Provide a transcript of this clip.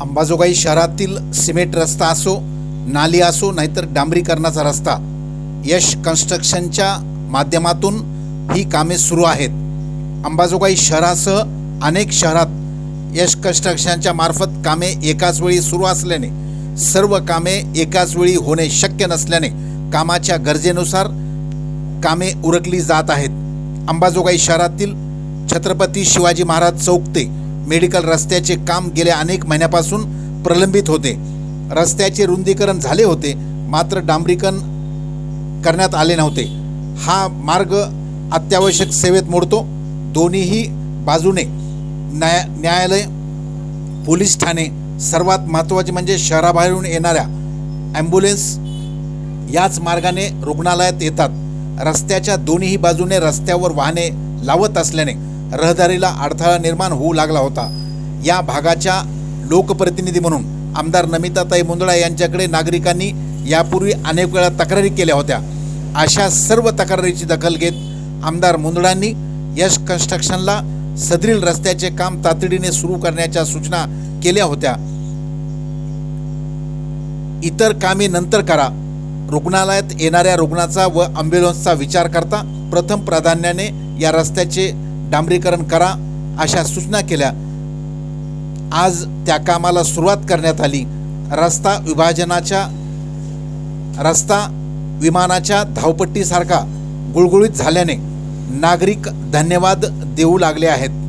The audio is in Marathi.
अंबाजोगाई शहरातील सिमेंट रस्ता असो नाली असो नाहीतर डांबरीकरणाचा रस्ता यश कन्स्ट्रक्शनच्या माध्यमातून ही कामे सुरू आहेत. अंबाजोगाई शहरासह अनेक शहरात यश कन्स्ट्रक्शनच्या मार्फत कामे एकाच वेळी सुरू असल्याने सर्व कामे एकाच वेळी होणे शक्य नसल्याने कामाच्या गरजेनुसार कामे उरकली जात आहेत. अंबाजोगाई शहरातील छत्रपती शिवाजी महाराज चौक ते मेडिकल रस्त्याचे काम गेल्या अनेक महिन्यापासून प्रलंबित होते. रस्त्याचे रुंदीकरण झाले होते मात्र डांबरीकरण करण्यात आले नव्हते. हा मार्ग अत्यावश्यक सेवेत मोडतो. दोन्हीही बाजूने न्याय न्यायालय पोलीस ठाणे सर्वात महत्त्वाचे म्हणजे शहराबाहेरून येणाऱ्या ॲम्ब्युलन्स याच मार्गाने रुग्णालयात येतात. रस्त्याच्या दोन्ही बाजूने रस्त्यावर वाहने लावत असल्याने रहदारीला अडथळा निर्माण होऊ लागला होता. या भागाच्या लोकप्रतिनिधी म्हणून आमदार नमिताताई मुंदळा यांच्याकडे नागरिकांनी यापूर्वी अनेक वेळा तक्रारी केल्या होत्या. अशा सर्व तक्रारीची दखल घेत आमदार मुंदळांनी यश कन्स्ट्रक्शनला सदरील रस्त्याचे काम तातडीने सुरू करण्याच्या सूचना केल्या होत्या. इतर कामे नंतर करा. रुग्णालयात येणाऱ्या रुग्णाचा व ॲम्ब्युलन्सचा विचार करता प्रथम प्राधान्याने या रस्त्याचे डांबरीकरण करा अशा सूचना केल्या. आज त्या कामाला सुरुवात करण्यात आली. रस्ता विभाजनाच्या रस्ता विमानाच्या धावपट्टीसारखा गुळगुळीत झाल्याने नागरिक धन्यवाद देऊ लागले आहेत.